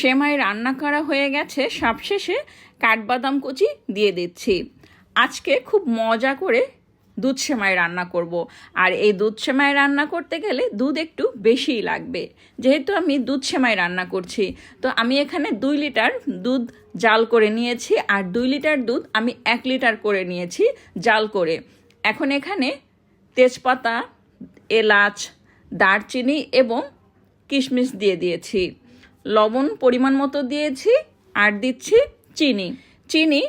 সেমাই রান্না করা হয়ে গেছে, সবশেষে কাঠবাদাম কুচি দিয়ে দিচ্ছি। আজকে খুব মজা করে দুধ সেমাই রান্না করব। আর এই দুধ সেমাই রান্না করতে গেলে দুধ একটু বেশিই লাগবে। যেহেতু আমি দুধ সেমাই রান্না করছি, তো আমি এখানে দুই লিটার দুধ জাল করে নিয়েছি আর দুই লিটার দুধ আমি এক লিটার করে নিয়েছি জাল করে। এখন এখানে তেজপাতা, এলাচ, দারচিনি এবং কিশমিশ দিয়ে দিয়েছি। লবণ পরিমাণ মতো দিয়েছি আর দিচ্ছি চিনি। চিনি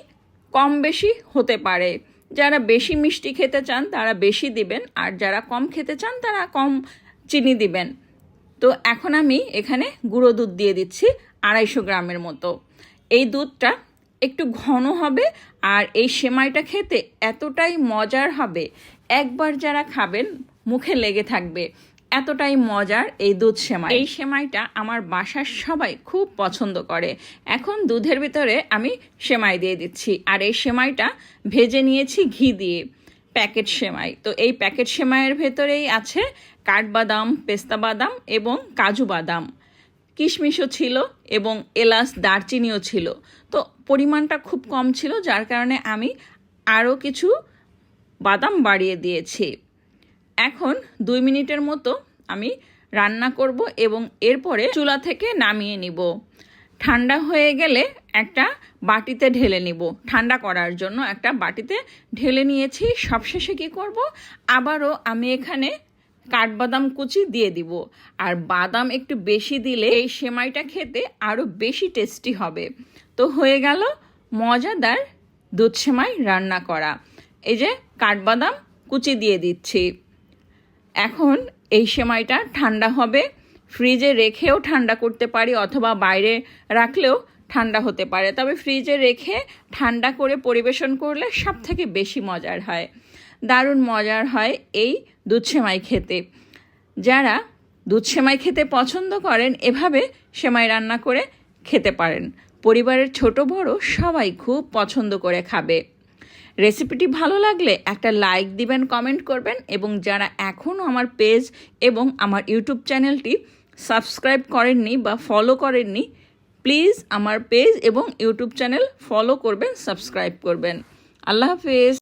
কম বেশি হতে পারে। যারা বেশি মিষ্টি খেতে চান তারা বেশি দিবেন আর যারা কম খেতে চান তারা কম চিনি দিবেন। তো এখন আমি এখানে গুঁড়ো দুধ দিয়ে দিচ্ছি আড়াইশো গ্রামের মতো। এই দুধটা একটু ঘন হবে আর এই সেমাইটা খেতে এতটাই মজার হবে। একবার যারা খাবেন মুখে লেগে থাকবে। এতটাই মজার এই দুধ সেমাই। এই সেমাইটা আমার বাসার সবাই খুব পছন্দ করে। এখন দুধের ভিতরে আমি সেমাই দিয়ে দিচ্ছি। আর এই সেমাইটা ভেজে নিয়েছি ঘি দিয়ে। প্যাকেট সেমাই। তো এই প্যাকেট সেমাইয়ের ভেতরেই আছে কাঠবাদাম, পেস্তা বাদাম এবং কাজু বাদাম। কিশমিশও ছিল এবং এলাচ, দারচিনিও ছিল। তো পরিমাণটা খুব কম ছিল, যার কারণে আমি আরও কিছু বাদাম বাড়িয়ে দিয়েছি। এখন দুই মিনিটের মতো আমি রান্না করব এবং এরপরে চুলা থেকে নামিয়ে নিব। ঠান্ডা হয়ে গেলে একটা বাটিতে ঢেলে নিব। ঠান্ডা করার জন্য একটা বাটিতে ঢেলে নিয়েছি। সবশেষে কি করব? আবারও আমি এখানে কাঠবাদাম কুচি দিয়ে দিব। আর বাদাম একটু বেশি দিলে এই সেমাইটা খেতে আরও বেশি টেস্টি হবে। তো হয়ে গেল মজাদার দুধ সেমাই রান্না করা। এই যে কাঠবাদাম কুচি দিয়ে দিচ্ছি। এখন এই সেমাইটা ঠান্ডা হবে। ফ্রিজে রেখেও ঠান্ডা করতে পারি অথবা বাইরে রাখলেও ঠান্ডা হতে পারে। তবে ফ্রিজে রেখে ঠান্ডা করে পরিবেশন করলে সব থেকে বেশি মজার হয়। দারুণ মজার হয় এই দুধ সেমাই খেতে। যারা দুধ সেমাই খেতে পছন্দ করেন, এভাবে সেমাই রান্না করে খেতে পারেন। পরিবারের ছোট বড় সবাই খুব পছন্দ করে খাবে। রেসিপিটি ভালো লাগলে একটা লাইক দিবেন কমেন্ট করবেন এবং যারা এখনও আমার পেজ এবং আমার ইউটিউব চ্যানেলটি সাবস্ক্রাইব করেননি বা ফলো করেননি প্লিজ আমার পেজ এবং ইউটিউব চ্যানেল ফলো করবেন সাবস্ক্রাইব করবেন। আল্লাহ হাফেজ।